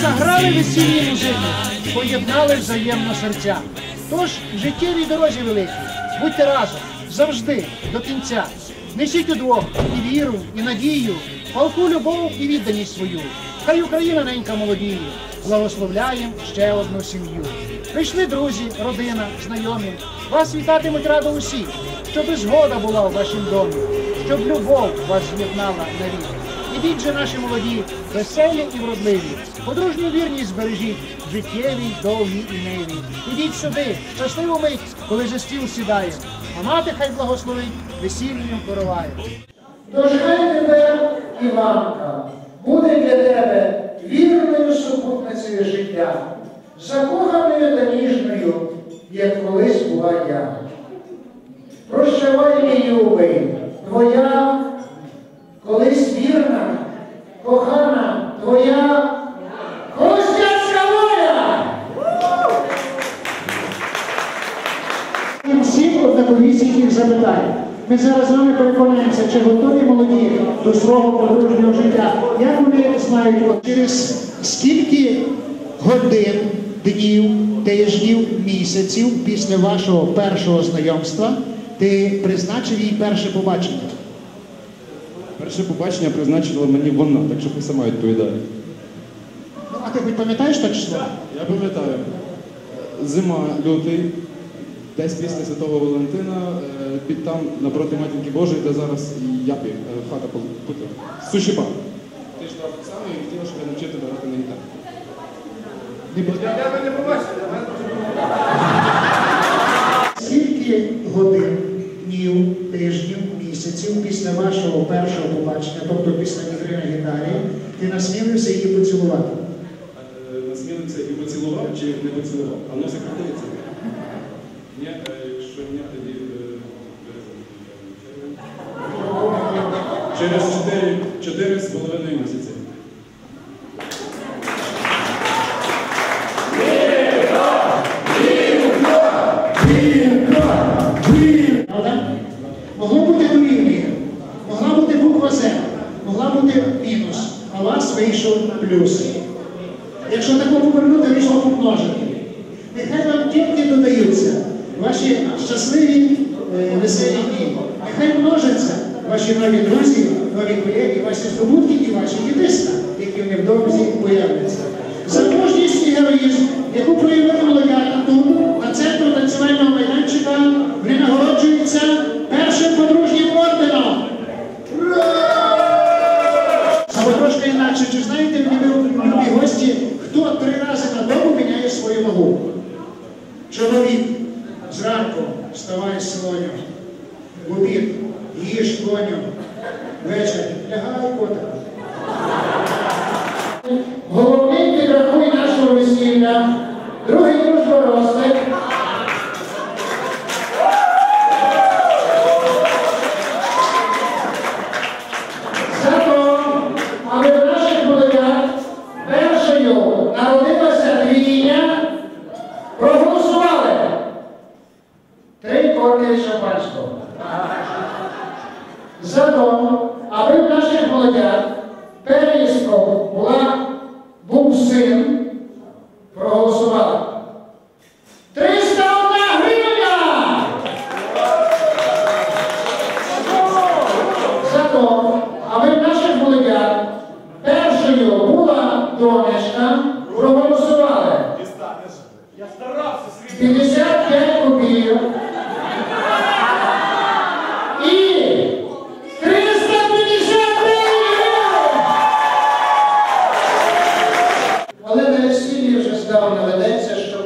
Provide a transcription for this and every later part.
Заграли весільні музики, поєднали взаємно серця. Тож в життєвій дорозі великій, будьте разом, завжди, до кінця. Несіть удвох і віру, і надію, палку любов і відданість свою. Хай Україна ненька молодіє, благословляєм ще одну сім'ю. Прийшли друзі, родина, знайомі. Вас вітатимуть радо усі, щоб згода була в вашім домі, щоб любов вас з'єднала навік. Ідіть же наші молоді, веселі і вродливі, подружню вірність збережіть, життєвій, довгій і ниві. Ідіть сюди, щасливу мить, коли же стіл сідає, а мати хай благословить, весільним короває. Тож хай тебе, Іванка, буде для тебе вірною супутницею життя, закоханою та ніжною, як колись була я. Прощавай, мій любий, твоя колись вірна, кохана твоя Костянська воля! Всім однаковісіньких запитань. Ми зараз з вами переконаємося, чи готові молоді до свого подружнього життя. Як вони знають, через скільки годин, днів, тижнів, місяців після вашого першого знайомства ти призначив їй перше побачення? Перше побачення призначила мені вона, так що ти сама відповідає. Ну, а ти хоч пам'ятаєш те число? Я пам'ятаю, зима, лютий, десь після Святого Валентина, е, під там напроти Матінки Божої, де зараз япі, е, хата пута. Сушіба. Ти ж так само і хотіла, щоб я навчити грати на гітарі. Скільки годин, днів, тижнів, місяців після вашого першого побачення, тобто після ігри на гітарі, ти насмілився її поцілувати? Е, Насмілився і поцілував чи не поцілував? А воно закрутиться. Ні, е, якщо ні, тоді е, через чотири, чотири з половиною місяці. Могла мінус, а у вас вийшов плюс. Якщо тако повернути, вийшло помножити. Нехай вам тільки додаються ваші щасливі е, веселі дні. Нехай множаться ваші нові друзі, нові колеги, ваші здобутки і ваші дітиста, які невдовзі появляться. Заможність і героїзм, яку проявили молодята тут, на центру танцювального майданчика, вони нагороджуються Або трошки інакше, чи знаєте, любі гості, хто три рази на добу міняє свою вагу? Чоловік зранку вставай з солоню, в обід їж коню, вечір лягай котика.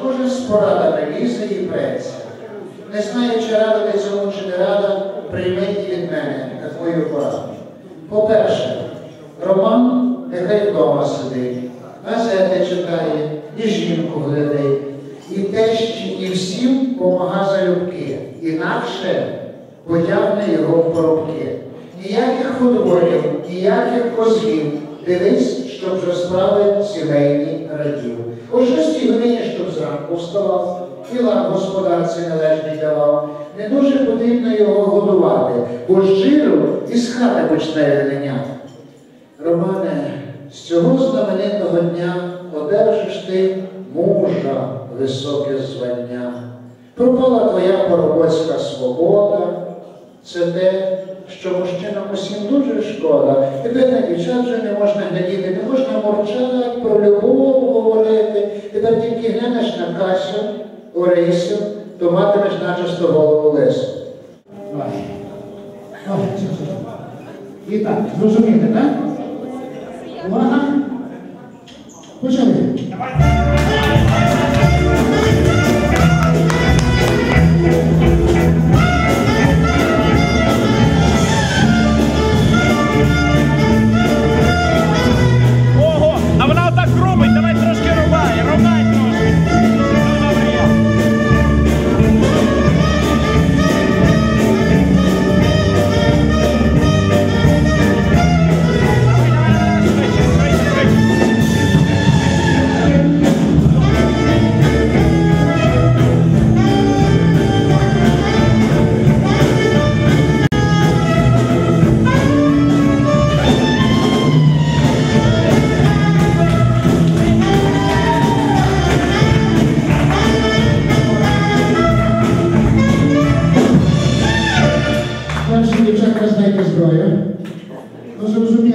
Кожен з порадами лізе і преться. Не знаю, чи рада ти цьому, чи не рада, прийми і від мене такою пораду. По-перше, Нехай вдома сидить, газети читає, і жінку глядить, і тещі, і всім помага залюбки. Інакше потягне його в поробки. Ніяких футболів, ніяких козлів. Дивись, щоб вже справи сімейні радів. О шостій годині, щоб зранку вставав, і лад господарці належний давав. Не дуже потрібно його годувати, бо жиру із хати почне линяти. Цього знаменитого дня одержиш ти мужа високе звання. Пропала твоя парубоцька свобода, це те, що мужчинам усім дуже шкода. Тепер на дівчат вже не можна глядіти, не можна мовчати, про любов говорити. Тепер тільки глянеш на Касю, Орисю, то матимеш начисто голову лису. І так, зрозуміли, так? What? Which one?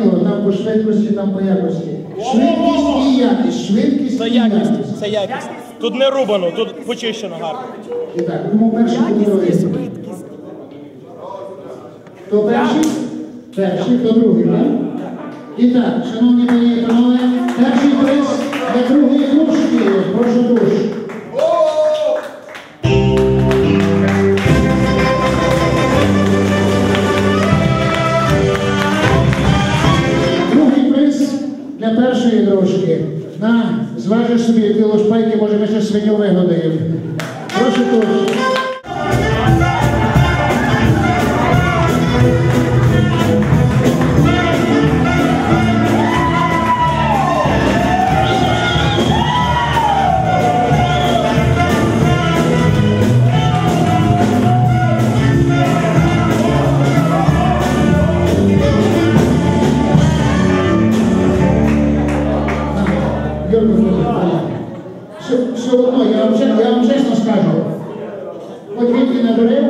Зрозуміло, там по швидкості, там по якості. Швидкість і якість, швидкість Це і якість, якість. це якість. Тут не рубано, тут почищено гарно. І так, тому перший хто другий. Хто перший? Перший, хто другий, так? І так, шановні пані і панове, перший для першої дружки. На, зважиш собі, ти лошпайки, може ми ще свиню вигодаємо. Прошу тут. tylko zrozumiałe. Przy, no, ja, ja wam przesno skażę. Podwiedzi na drewno.